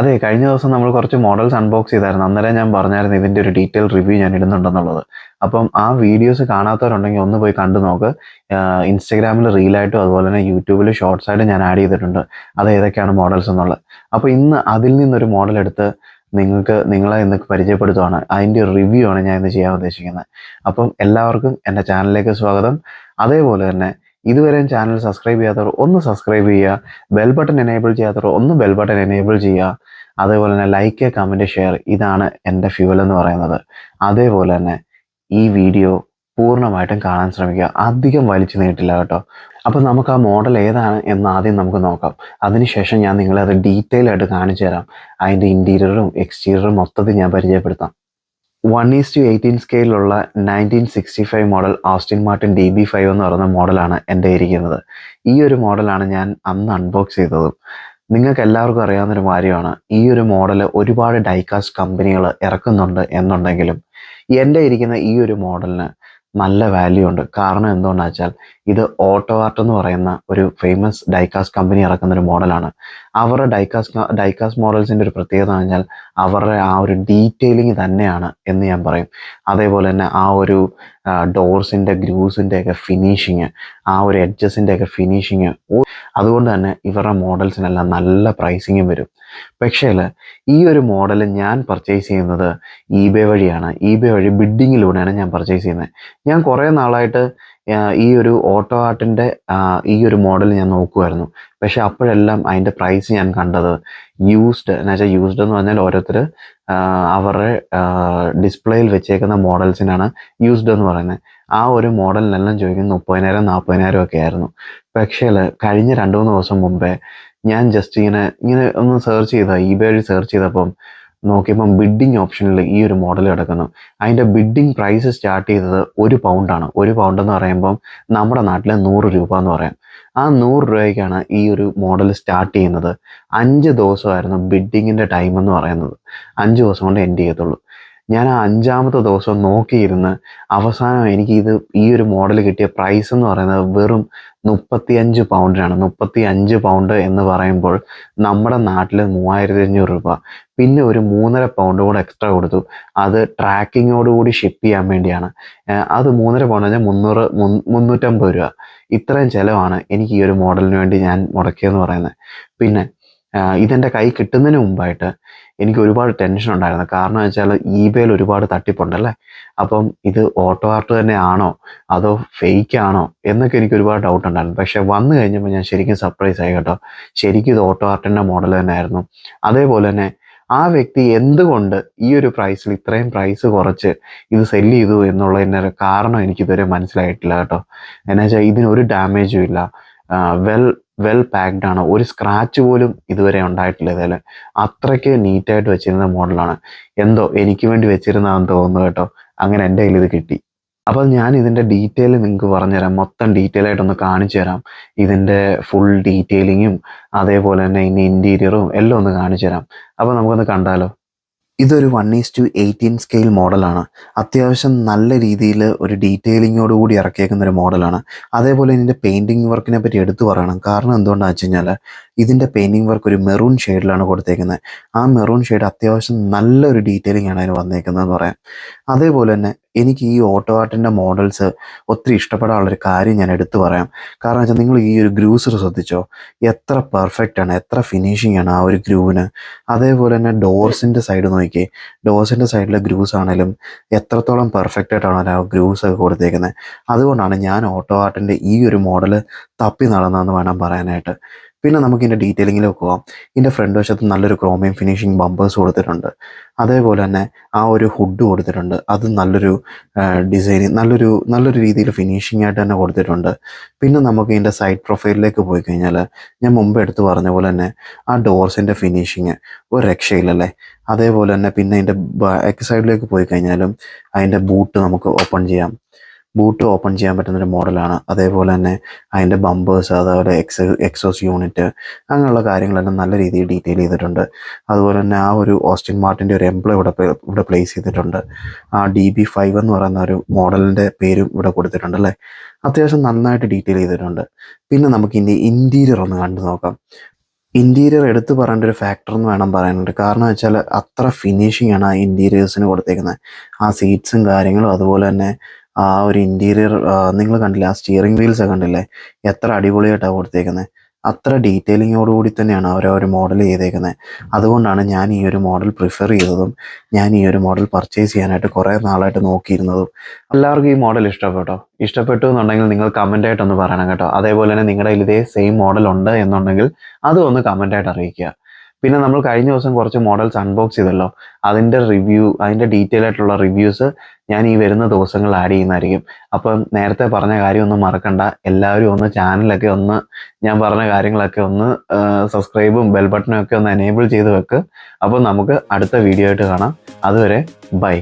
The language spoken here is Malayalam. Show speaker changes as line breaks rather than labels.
അതെ കഴിഞ്ഞ ദിവസം നമ്മൾ കുറച്ച് മോഡൽസ് അൺബോക്സ് ചെയ്തായിരുന്നു. അന്നേരം ഞാൻ പറഞ്ഞായിരുന്നു ഇതിന്റെ ഒരു ഡീറ്റെയിൽ റിവ്യൂ ഞാൻ ഇടുന്നുണ്ടെന്നുള്ളത്. അപ്പം ആ വീഡിയോസ് കാണാത്തവരുണ്ടെങ്കിൽ ഒന്ന് പോയി കണ്ടു നോക്ക്. ഇൻസ്റ്റഗ്രാമിൽ റീലായിട്ടും അതുപോലെ തന്നെ യൂട്യൂബിൽ ഷോർട്സ് ആയിട്ട് ഞാൻ ആഡ് ചെയ്തിട്ടുണ്ട്. അത് ഏതൊക്കെയാണ് മോഡൽസ് എന്നുള്ളത്. അപ്പോൾ ഇന്ന് അതിൽ നിന്നൊരു മോഡൽ എടുത്ത് നിങ്ങൾക്ക് നിങ്ങളെ ഇന്ന് പരിചയപ്പെടുത്തുവാണ്. അതിന്റെ റിവ്യൂ ആണ് ഞാൻ ഇന്ന് ചെയ്യാൻ ഉദ്ദേശിക്കുന്നത്. അപ്പം എല്ലാവർക്കും എന്റെ ചാനലിലേക്ക് സ്വാഗതം. അതേപോലെ തന്നെ ഇതുവരെയും ചാനൽ സബ്സ്ക്രൈബ് ചെയ്യാത്തവർ ഒന്ന് സബ്സ്ക്രൈബ് ചെയ്യുക. ബെൽ ബട്ടൺ എനേബിൾ ചെയ്യാത്തവർ ഒന്ന് ബെൽ ബട്ടൺ എനേബിൾ ചെയ്യുക. അതേപോലെ തന്നെ ലൈക്ക് കമന്റ് ഷെയർ ഇതാണ് എന്റെ ഫ്യൂവൽ എന്ന് പറയുന്നത്. അതേപോലെ തന്നെ ഈ വീഡിയോ പൂർണമായിട്ടും കാണാൻ ശ്രമിക്കുക. അധികം വലിച്ചു നീട്ടില്ല കേട്ടോ. അപ്പോൾ നമുക്ക് ആ മോഡൽ ഏതാണ് എന്ന് ആദ്യം നമുക്ക് നോക്കാം. അതിനുശേഷം ഞാൻ നിങ്ങളെ അത് ഡീറ്റെയിൽ ആയിട്ട് കാണിച്ചു തരാം. അതിന്റെ ഇന്റീരിയറും എക്സ്റ്റീരിയറും മൊത്തത്തിൽ ഞാൻ പരിചയപ്പെടുത്താം. One is to eighteen സ്കെയിലുള്ള nineteen sixty five model Aston Martin D B five എന്ന് പറയുന്ന മോഡലാണ് എന്റെ ഇരിക്കുന്നത്. ഈ ഒരു മോഡലാണ് ഞാൻ അന്ന് അൺബോക്സ് ചെയ്തതും. നിങ്ങൾക്ക് എല്ലാവർക്കും അറിയാവുന്നൊരു കാര്യമാണ് ഈ ഒരു മോഡൽ ഒരുപാട് ഡൈകാസ്റ്റ് കമ്പനികൾ ഇറക്കുന്നുണ്ട് എന്നുണ്ടെങ്കിലും എന്റെ ഇരിക്കുന്ന ഈ ഒരു മോഡലിന് നല്ല വാല്യൂ ഉണ്ട്. കാരണം എന്തുകൊണ്ടാ വെച്ചാൽ ഇത് ഓട്ടോ ആർട്ട് എന്ന് പറയുന്ന ഒരു ഫേമസ് ഡൈകാസ് കമ്പനി ഇറക്കുന്ന ഒരു മോഡലാണ് അവരുടെ ഡൈകാസ് ഡൈകാസ് മോഡൽസിന്റെ ഒരു പ്രത്യേകത എന്ന് പറഞ്ഞാൽ അവരുടെ ആ ഒരു ഡീറ്റെയിലിംഗ് തന്നെയാണ് എന്ന് ഞാൻ പറയും. അതേപോലെ തന്നെ ആ ഒരു ഡോർസിന്റെ ഗ്രൂസിന്റെ ഒക്കെ ഫിനിഷിങ് ആ ഒരു എഡ്ജസിന്റെ ഒക്കെ ഫിനിഷിങ് അതുകൊണ്ട് തന്നെ ഇവരുടെ മോഡൽസിനെല്ലാം നല്ല പ്രൈസിങ്ങും വരും. പക്ഷേ ഈ ഒരു മോഡൽ ഞാൻ പർച്ചേസ് ചെയ്യുന്നത് ഇബേ വഴിയാണ്. ഇബേ വഴി ബിഡിങ്ങിലൂടെയാണ് ഞാൻ പർച്ചേസ് ചെയ്യുന്നത്. ഞാൻ കുറേ നാളായിട്ട് ഈ ഒരു ഓട്ടോ ആർട്ടിന്റെ ഈ ഒരു മോഡൽ ഞാൻ നോക്കുമായിരുന്നു പക്ഷെ അപ്പോഴെല്ലാം അതിന്റെ പ്രൈസ് ഞാൻ കണ്ടത് യൂസ്ഡ് എന്ന് വെച്ചാൽ യൂസ്ഡ് എന്ന് പറഞ്ഞാൽ ഓരോരുത്തർ അവരുടെ ഡിസ്പ്ലേയിൽ വെച്ചേക്കുന്ന മോഡൽസിനാണ് യൂസ്ഡ് എന്ന് പറയുന്നത്. ആ ഒരു മോഡലിനെല്ലാം ചോദിക്കുന്നത് മുപ്പതിനായിരം നാൽപ്പതിനായിരം ഒക്കെ ആയിരുന്നു. പക്ഷേ കഴിഞ്ഞ രണ്ട് മൂന്ന് ദിവസം മുമ്പേ ഞാൻ ജസ്റ്റ് ഇങ്ങനെ ഇങ്ങനെ ഒന്ന് സെർച്ച് ചെയ്ത ഇബേ വഴി സെർച്ച് ചെയ്തപ്പം നോക്കിയപ്പം ബിഡിങ് ഓപ്ഷനിൽ ഈ ഒരു മോഡൽ കിടക്കുന്നു. അതിന്റെ ബിഡിങ് പ്രൈസ് സ്റ്റാർട്ട് ചെയ്തത് ഒരു പൗണ്ടാണ് ഒരു പൗണ്ട് എന്ന് പറയുമ്പം നമ്മുടെ നാട്ടിലെ നൂറ് രൂപ എന്ന് പറയാം. ആ നൂറ് രൂപയ്ക്കാണ് ഈ ഒരു മോഡൽ സ്റ്റാർട്ട് ചെയ്യുന്നത്. അഞ്ച് ദിവസമായിരുന്നു ബിഡിങ്ങിന്റെ ടൈം എന്ന് പറയുന്നത്. അഞ്ച് ദിവസം കൊണ്ട് എൻഡ് ചെയ്യത്തുള്ളൂ. ഞാൻ ആ അഞ്ചാമത്തെ ദിവസം നോക്കിയിരുന്ന് അവസാനം എനിക്ക് ഇത് ഈ ഒരു മോഡൽ കിട്ടിയ പ്രൈസ് എന്ന് പറയുന്നത് വെറും മുപ്പത്തി അഞ്ച് പൗണ്ടിനാണ് മുപ്പത്തി അഞ്ച് പൗണ്ട് എന്ന് പറയുമ്പോൾ നമ്മുടെ നാട്ടിൽ മൂവായിരത്തി അഞ്ഞൂറ് രൂപ. പിന്നെ ഒരു മൂന്നര പൗണ്ട് കൂടെ എക്സ്ട്രാ കൊടുത്തു. അത് ട്രാക്കിങ്ങോടുകൂടി ഷിപ്പ് ചെയ്യാൻ വേണ്ടിയാണ്. അത് മൂന്നര പൗണ്ട് പറഞ്ഞാൽ മുന്നൂറ് മുന്നൂറ്റമ്പത് രൂപ. ഇത്രയും ചിലവാണ് എനിക്ക് ഈ ഒരു മോഡലിന് വേണ്ടി ഞാൻ മുടക്കിയെന്ന് പറയുന്നത്. പിന്നെ ഇതെന്റെ കൈ കിട്ടുന്നതിന് മുമ്പായിട്ട് എനിക്ക് ഒരുപാട് ടെൻഷൻ ഉണ്ടായിരുന്നു. കാരണം വെച്ചാൽ ഇബേയിൽ ഒരുപാട് തട്ടിപ്പുണ്ടല്ലേ? അപ്പം ഇത് ഓട്ടോ ആർട്ട് തന്നെ ആണോ അതോ ഫേക്ക് ആണോ? എന്നൊക്കെ എനിക്ക് ഒരുപാട് ഡൗട്ട് ഉണ്ടായിരുന്നു. പക്ഷേ വന്നു കഴിഞ്ഞപ്പോൾ ഞാൻ ശരിക്കും സർപ്രൈസ് ആയി കേട്ടോ. ശരിക്കും ഇത് ഓട്ടോ ആർട്ടിന്റെ മോഡൽ തന്നെയായിരുന്നു. അതേപോലെ തന്നെ ആ വ്യക്തി എന്തുകൊണ്ട് ഈ ഒരു പ്രൈസിൽ ഇത്രയും പ്രൈസ് കുറച്ച് ഇത് സെല്ല് ചെയ്തു എന്നുള്ളതിന്റെ കാരണം എനിക്കിതുവരെ മനസ്സിലായിട്ടില്ല കേട്ടോ. എന്നുവെച്ചാൽ ഇതിനൊരു ഡാമേജും ഇല്ല. വെൽ വെൽ പാക്ഡ് ആണ്. ഒരു സ്ക്രാച്ച് പോലും ഇതുവരെ ഉണ്ടായിട്ടില്ല ഇതിൽ അത്രയ്ക്ക് നീറ്റായിട്ട് വെച്ചിരുന്ന മോഡലാണ് എന്തോ എനിക്ക് വേണ്ടി വെച്ചിരുന്നതാണെന്ന് തോന്നുന്നു കേട്ടോ. അങ്ങനെ എന്റെ കയ്യിൽ ഇത് കിട്ടി. അപ്പോൾ ഞാൻ ഇതിന്റെ ഡീറ്റെയിൽ നിങ്ങൾക്ക് പറഞ്ഞുതരാം. മൊത്തം ഡീറ്റെയിൽ ആയിട്ടൊന്ന് കാണിച്ചു തരാം. ഇതിന്റെ ഫുൾ ഡീറ്റെയിലിങ്ങും അതേപോലെ തന്നെ ഇതിന്റെ ഇന്റീരിയറും എല്ലാം ഒന്ന് കാണിച്ചു തരാം. അപ്പോൾ നമുക്കൊന്ന് കണ്ടാലോ? ഇതൊരു one is to eighteen scale മോഡലാണ് അത്യാവശ്യം നല്ല രീതിയിൽ ഒരു ഡീറ്റെയിലിങ്ങോട് കൂടി ഇറക്കിയേക്കുന്ന ഒരു മോഡലാണ് അതേപോലെ ഇതിന്റെ പെയിന്റിങ് വർക്കിനെ പറ്റി എടുത്തു പറയണം. കാരണം എന്തുകൊണ്ടാണെന്ന് വെച്ച് കഴിഞ്ഞാൽ ഇതിന്റെ പെയിന്റിങ് വർക്ക് ഒരു മെറൂൺ ഷെയ്ഡിലാണ് കൊടുത്തേക്കുന്നത് ആ മെറൂൺ ഷെയ്ഡ് അത്യാവശ്യം നല്ലൊരു ഡീറ്റെയിലിംഗ് ആണ് അതിന് വന്നേക്കുന്നതെന്ന് പറയാം. അതേപോലെ തന്നെ എനിക്ക് ഈ ഓട്ടോ ആർട്ടിന്റെ മോഡൽസ് ഒത്തിരി ഇഷ്ടപ്പെടാനുള്ളൊരു കാര്യം ഞാൻ എടുത്തു പറയാം. കാരണം വെച്ചാൽ നിങ്ങൾ ഈ ഒരു ഗ്രൂസർ ശ്രദ്ധിച്ചോ? എത്ര പെർഫെക്റ്റ് ആണ് എത്ര ഫിനിഷിംഗ് ആണ് ആ ഒരു ഗ്രൂവിന്. അതേപോലെ തന്നെ ഡോർസിന്റെ സൈഡ് നോക്കി ഡോർസിന്റെ സൈഡിലെ ഗ്രൂസ് ആണെങ്കിലും എത്രത്തോളം പെർഫെക്റ്റ് ആയിട്ടാണ് ആ ഗ്രൂസ് ഒക്കെ കൊടുത്തേക്കുന്നത് അതുകൊണ്ടാണ് ഞാൻ ഓട്ടോ ആർട്ടിന്റെ ഈ ഒരു മോഡൽ തപ്പി നടന്നതെന്ന് വേണം പറയാനായിട്ട്. പിന്നെ നമുക്ക് ഇതിന്റെ ഡീറ്റെയിലിങ്ങിലേക്ക് പോകാം ഇതിന്റെ ഫ്രണ്ട് വശത്ത് നല്ലൊരു ക്രോമിയം ഫിനിഷിംഗ് ബമ്പേഴ്സ് കൊടുത്തിട്ടുണ്ട്. അതേപോലെ തന്നെ ആ ഒരു ഹുഡ് കൊടുത്തിട്ടുണ്ട്. അത് നല്ലൊരു ഡിസൈൻ നല്ലൊരു നല്ലൊരു രീതിയിൽ ഫിനിഷിംഗ് ആയിട്ട് തന്നെ കൊടുത്തിട്ടുണ്ട്. പിന്നെ നമുക്ക് ഇതിന്റെ സൈഡ് പ്രൊഫൈലിലേക്ക് പോയി കഴിഞ്ഞാൽ ഞാൻ മുമ്പ് എടുത്തു പറഞ്ഞ പോലെ തന്നെ ആ ഡോർസിന്റെ ഫിനിഷിങ് ഒരു രക്ഷയില്ലല്ലേ? അതേപോലെ തന്നെ പിന്നെ അതിന്റെ ബാക്ക് സൈഡിലേക്ക് പോയി കഴിഞ്ഞാലും അതിന്റെ ബൂട്ട് നമുക്ക് ഓപ്പൺ ചെയ്യാം. ബൂട്ട് ഓപ്പൺ ചെയ്യാൻ പറ്റുന്ന ഒരു മോഡലാണ്. അതേപോലെ തന്നെ അതിന്റെ ബമ്പേഴ്സ് അതേപോലെ എക്സ് എക്സോസ് യൂണിറ്റ് അങ്ങനെയുള്ള കാര്യങ്ങളെല്ലാം നല്ല രീതിയിൽ ഡീറ്റെയിൽ ചെയ്തിട്ടുണ്ട്. അതുപോലെ തന്നെ ആ ഒരു ഓസ്റ്റിൻ മാർട്ടിന്റെ ഒരു എംപ്ലോയ് ഇവിടെ ഇവിടെ പ്ലേസ് ചെയ്തിട്ടുണ്ട്. ആ ഡി ബി ഫൈവ് എന്ന് പറയുന്ന ഒരു മോഡലിന്റെ പേരും ഇവിടെ കൊടുത്തിട്ടുണ്ട് അല്ലേ? അത്യാവശ്യം നന്നായിട്ട് ഡീറ്റെയിൽ ചെയ്തിട്ടുണ്ട്. പിന്നെ നമുക്ക് ഇനി ഇന്റീരിയർ ഒന്ന് കണ്ടു നോക്കാം. ഇന്റീരിയർ എടുത്തു പറയേണ്ട ഒരു ഫാക്ടർ എന്ന് വേണം പറയാനുണ്ട് കാരണം വെച്ചാൽ അത്ര ഫിനിഷിംഗ് ആണ് ആ ഇന്റീരിയേഴ്സിന് കൊടുത്തേക്കുന്നത്. ആ സീറ്റ്സും കാര്യങ്ങളും അതുപോലെ തന്നെ ആ ഒരു ഇന്റീരിയർ നിങ്ങൾ കണ്ടില്ലേ ആ സ്റ്റിയറിംഗ് വീൽസ് ഒക്കെ കണ്ടില്ലേ? എത്ര അടിപൊളിയായിട്ടാണ് കൊടുത്തേക്കുന്നത് അത്ര ഡീറ്റെയിലിങ്ങോട് കൂടി തന്നെയാണ് അവർ ഒരു മോഡൽ ചെയ്തേക്കുന്നത് അതുകൊണ്ടാണ് ഞാൻ ഈ ഒരു മോഡൽ പ്രിഫർ ചെയ്തതും ഞാൻ ഈ ഒരു മോഡൽ പർച്ചേസ് ചെയ്യാനായിട്ട് കുറേ നാളായിട്ട് നോക്കിയിരുന്നതും. എല്ലാവർക്കും ഈ മോഡൽ ഇഷ്ടപ്പെട്ടോ? ഇഷ്ടപ്പെട്ടു എന്നുണ്ടെങ്കിൽ നിങ്ങൾ കമന്റ് ആയിട്ടൊന്ന് പറയണം കേട്ടോ. അതേപോലെ തന്നെ നിങ്ങളുടെ ഇതേ സെയിം മോഡൽ ഉണ്ട് എന്നുണ്ടെങ്കിൽ അതും ഒന്ന് ആയിട്ട് അറിയിക്കുക. പിന്നെ നമ്മൾ കഴിഞ്ഞ ദിവസം കുറച്ച് മോഡൽസ് അൺബോക്സ് ചെയ്തല്ലോ. അതിന്റെ റിവ്യൂ അതിന്റെ ഡീറ്റെയിൽ ആയിട്ടുള്ള റിവ്യൂസ് ഞാൻ ഈ വരുന്ന ദിവസങ്ങളിൽ ആഡ് ചെയ്യുന്നതായിരിക്കും. അപ്പം നേരത്തെ പറഞ്ഞ കാര്യമൊന്നും മറക്കണ്ട. എല്ലാവരും ഒന്ന് ചാനലൊക്കെ ഒന്ന് ഞാൻ പറഞ്ഞ കാര്യങ്ങളൊക്കെ ഒന്ന് സബ്സ്ക്രൈബും ബെൽ ബട്ടനും ഒക്കെ ഒന്ന് എനേബിൾ ചെയ്ത് വെക്ക്. അപ്പോൾ നമുക്ക് അടുത്ത വീഡിയോ ആയിട്ട് കാണാം. അതുവരെ ബൈ